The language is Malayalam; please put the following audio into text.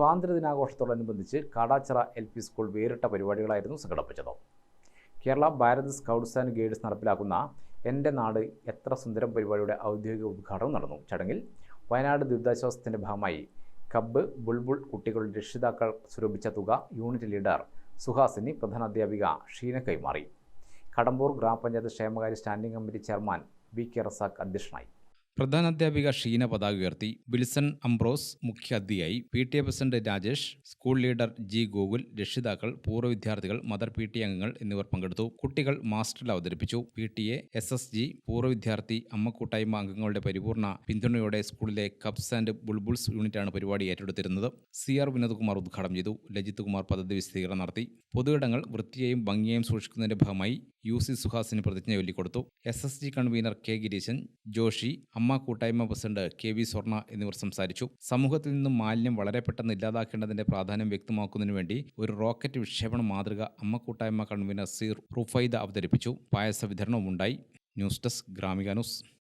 സ്വാതന്ത്ര്യദിനാഘോഷത്തോടനുബന്ധിച്ച് കാടാച്ചിറ എൽ പി സ്കൂൾ വേറിട്ട പരിപാടികളായിരുന്നു സംഘടിപ്പിച്ചത്. Kerala Bharat scouts and guides നടപ്പിലാക്കുന്ന എന്റെ നാട് എത്ര സുന്ദരം പരിപാടിയുടെ ഔദ്യോഗിക ഉദ്ഘാടനം നടന്നു. ചടങ്ങിൽ വയനാട് ദുരിതാശ്വാസത്തിന്റെ ഭാഗമായി കബ്ബ് ബുൾബുൾ കുട്ടികളുടെ രക്ഷിതാക്കൾ സ്വരൂപിച്ച തുക യൂണിറ്റ് ലീഡർ സുഹാസിനി പ്രധാനാധ്യാപിക ഷീന കൈമാറി. കടമ്പൂർ ഗ്രാമപഞ്ചായത്ത് ക്ഷേമകാര്യ standing committee chairman V K Razak അധ്യക്ഷനായി. പ്രധാനാധ്യാപിക ഷീന പതാക ഉയർത്തി വിൽസൺ അംബ്രോസ് മുഖ്യാതിഥിയായി P T A president Rajesh school leader G Gokul രക്ഷിതാക്കൾ പൂർവ വിദ്യാർത്ഥികൾ മദർ പി ടി അംഗങ്ങൾ എന്നിവർ പങ്കെടുത്തു. കുട്ടികൾ മാസ്റ്ററിൽ അവതരിപ്പിച്ചു. P T A S S G പൂർവ വിദ്യാർത്ഥി അമ്മ കൂട്ടായ്മ അംഗങ്ങളുടെ പരിപൂർണ പിന്തുണയോടെ സ്കൂളിലെ കപ്സ് ആൻഡ് ബുൾബുൾസ് യൂണിറ്റാണ് പരിപാടി ഏറ്റെടുത്തിരുന്നത്. സി ആർ വിനോദ്കുമാർ ഉദ്ഘാടനം ചെയ്തു. ലജിത് കുമാർ പദ്ധതി വിശദീകരണം നടത്തി. പൊതുയിടങ്ങൾ വൃത്തിയെയും ഭംഗിയെയും സൂക്ഷിക്കുന്നതിന്റെ ഭാഗമായി യു സി സുഹാസിന് പ്രതിജ്ഞ ചൊല്ലിക്കൊടുത്തു. S S G convener K Gireeshan Joshy അമ്മ കൂട്ടായ്മ പ്രസിഡന്റ് കെ വി സ്വർണ എന്നിവർ സംസാരിച്ചു. സമൂഹത്തിൽ നിന്നും മാലിന്യം വളരെ പെട്ടെന്ന് ഇല്ലാതാക്കേണ്ടതിന്റെ പ്രാധാന്യം വ്യക്തമാക്കുന്നതിനു വേണ്ടി ഒരു റോക്കറ്റ് വിക്ഷേപണ മാതൃക അമ്മ കൂട്ടായ്മ കൺവീനർ സീർ റുഫൈദ അവതരിപ്പിച്ചു. പായസ വിതരണവും ഉണ്ടായി ന്യൂസ് ഡെസ്ക് ഗ്രാമിക ന്യൂസ്.